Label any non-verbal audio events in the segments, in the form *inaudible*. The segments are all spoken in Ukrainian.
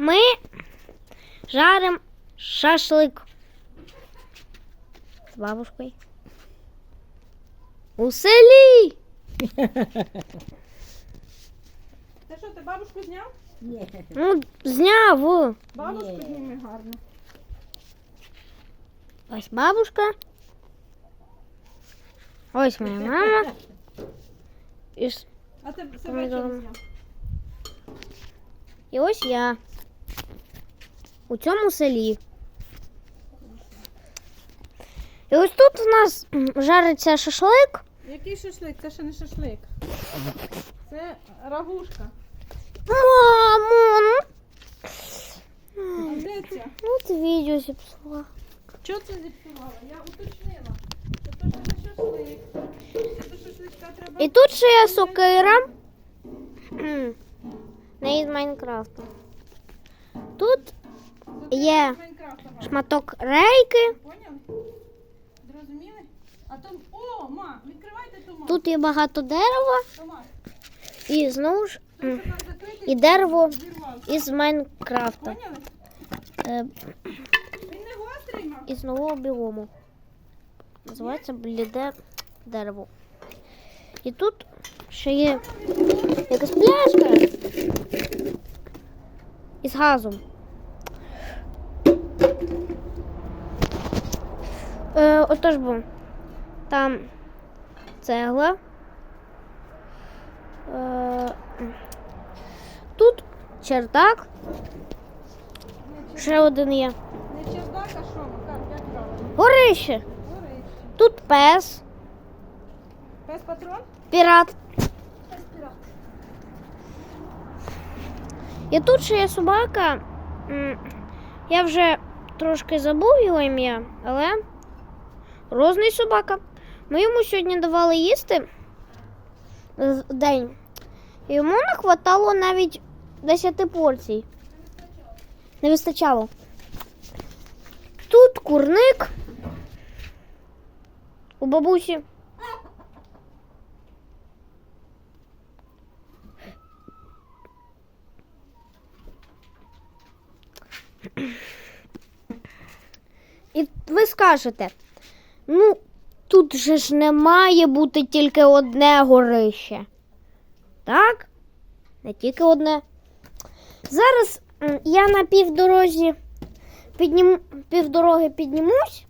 ми жаримо шашлик з бабушкою. У селі. *laughs* Ти що, ти бабушку зняв? Ні. Ну, зняв. о. Бабушку Ні. зніми гарно. Ось бабушка. Ось моя мама. *laughs* І, с- А ти себе Помідором. зняв? і ось я. У цьому селі. І ось тут у нас жариться шашлик. Який шашлик? Це ще не шашлик. Це рагушка. Мамо, А де це? ну ти відео зіпсувала. Чого це зіпсувала? Я уточнила. Це то, що не шашлик. До шашличка треба. І тут ще є сокира. Не із Майнкрафту. Тут є з шматок рейки. Тут є багато дерева. І знову ж і дерево із Майнкрафта. Е, ма. Із нового біому. Називається бліде дерево. І тут ще є якась пляшка із газом. Е, отож бо там цегла. Е, тут чердак. Ще один є. Не чердак, а що, Макар, як правильно? Горище. Горище. Тут пес, Пес патрон? пірат. Пес пірат. І тут ще є собака. Я вже трошки забув його ім'я, але розний собака. Ми йому сьогодні давали їсти в день. Йому не хватало навіть 10 порцій. Не вистачало. Тут курник. У бабусі. І ви скажете, ну, тут же ж не має бути тільки одне горище. Так? Не тільки одне. Зараз я на півдорозі піднім... півдороги піднімусь,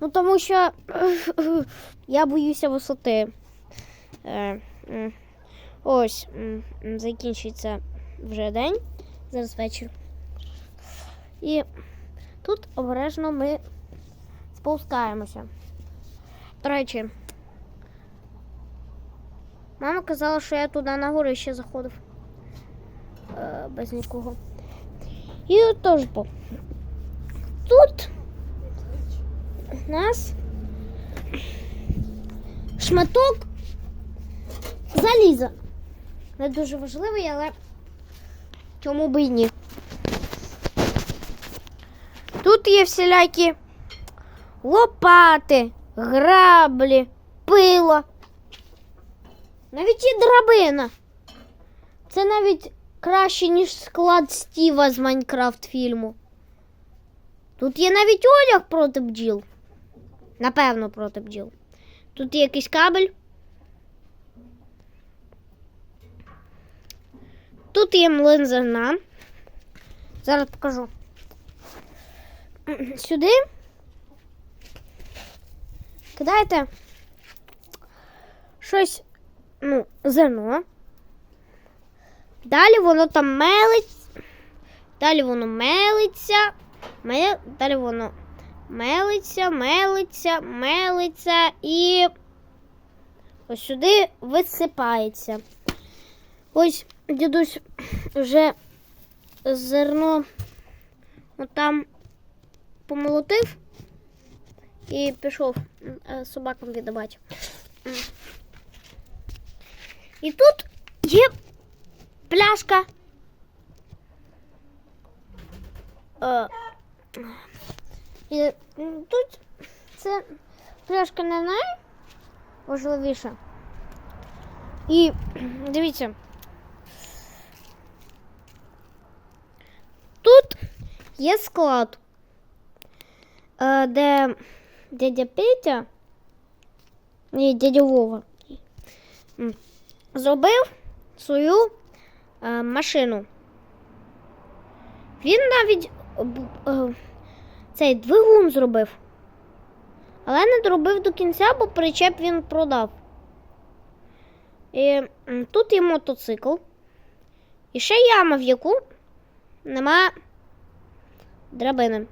ну тому що *coughs* я боюся висоти. Е, ось закінчиться вже день, зараз вечір. І Тут обережно ми спускаємося. До речі, мама казала, що я туди на горище заходив е, без нікого. І отож бо. Тут у нас шматок заліза. Не дуже важливий, але чому би і ні. Тут є всілякі лопати, граблі, пило. Навіть і драбина. Це навіть краще, ніж склад Стіва з Майнкрафт фільму. Тут є навіть одяг проти бджіл. Напевно, проти бджіл. Тут є якийсь кабель. Тут є млин зерна. Зараз покажу *clears throat* сюди. Кидаєте щось, ну, зерно. Далі воно там мелиться. Далі воно мелиться. Мел... Далі воно мелиться, мелиться, мелиться і ось сюди висипається. Ось дідусь вже зерно отам помолотив і пішов е, собакам віддавати. І тут є пляшка. Е, І тут це пляшка не найважливіша. І дивіться. Тут є склад, е, де дядя Петя і дядя Вова зробив свою е, машину. Він навіть е, е, цей двигун зробив. Але не доробив до кінця, бо причеп він продав. І тут є мотоцикл. І ще яма, в яку нема драбини.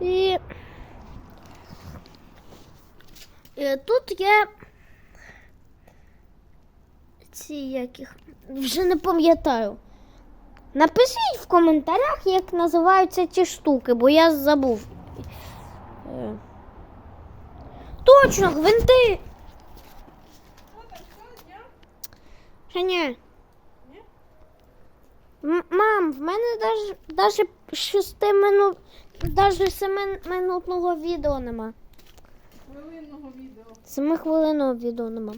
І, тут є ці яких вже не пам'ятаю. Напишіть в коментарях, як називаються ці штуки, бо я забув. Е, Точно, гвинти! Ще. Ні? Мам, в мене даже, даже 6 минут, даже 7 минутного відео нема. Хвилинного відео. 7 хвилинного відео нема.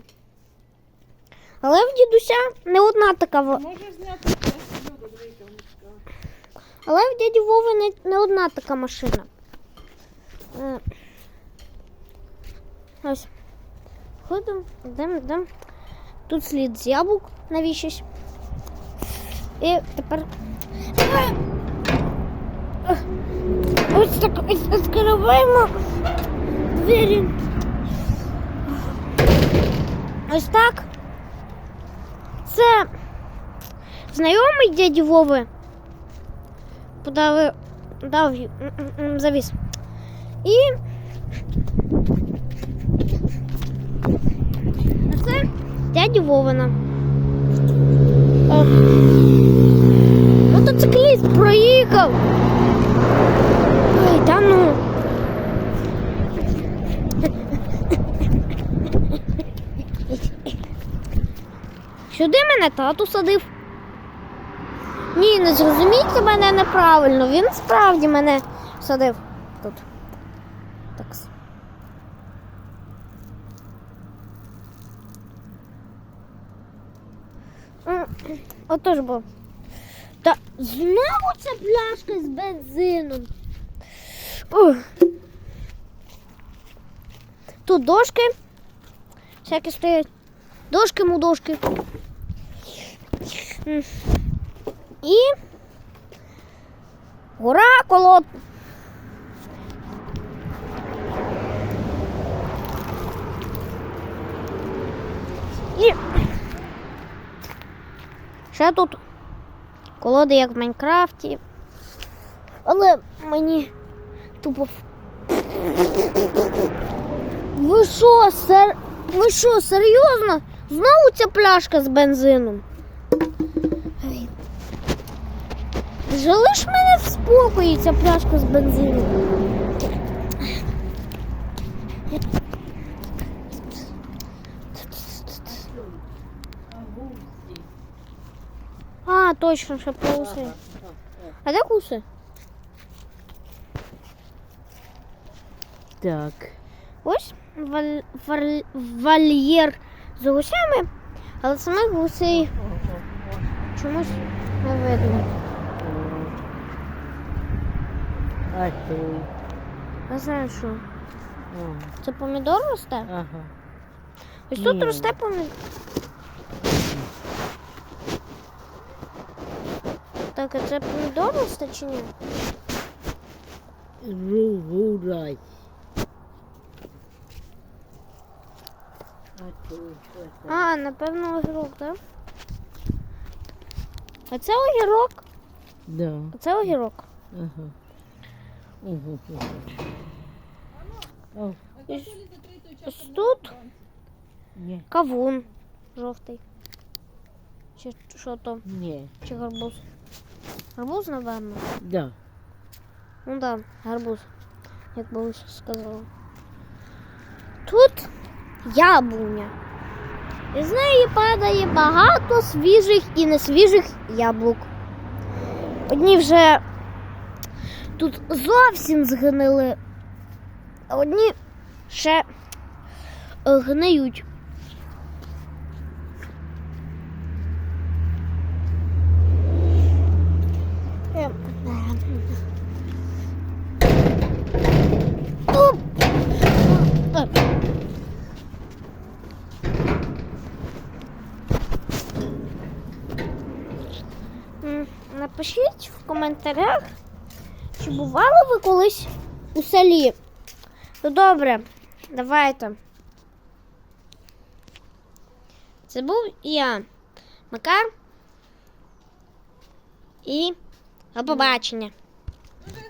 Але в дідуся не одна така. в- Можеш зняти. Але в дяді Вови не, не одна така машина. Е, Ось. Ходимо, йдемо, йдемо. Тут слід з яблук навіщось. І тепер. Е, е, Ось так ось відкриваємо двері. Ось так. Це знайомий дяді Вови подали дав й- м- м- м, завіс. І а це дядя Вовина. О. Мотоцикліст проїхав. Ой, та ну. Сюди мене тату садив. Ні, не зрозумійте мене неправильно. Він справді мене садив тут. Так. Отож бо. Та знову ця пляшка з бензином. Тут дошки. Всякі стоять. Дошки, мудошки. М. І гора колод. І ще тут колоди, як в Майнкрафті. Але мені тупо. Ви що, сер... Ви що, серйозно? Знову ця пляшка з бензином? Залиш мене в спокої ця пляшка з бензином. А, точно, ще куси. А де куси? Так. Ось валь... валь- вольєр з гусями, але самих гусей чомусь не видно. А той. Не знаю що. О, Це помідор росте? Ага. Ось тут Ні. росте помідор. Так, а це помідор росте чи ні? Ругурай. А той, що це? А, напевно, огірок, так? А це огірок. Да. А це огірок. Ага. Ось, тут кавун жовтий. Чи що то? ні. Чи гарбуз? Гарбуз, напевно. Да. Ну да, гарбуз, як бабуся сказала. Тут яблуня. І з неї падає багато свіжих і несвіжих яблук. Одні вже тут зовсім згнили, а одні ще е, гниють. Е, е. Напишіть в коментарях чи бували ви колись у селі. Ну добре, давайте. Це був я, Макар. І до побачення. Дуже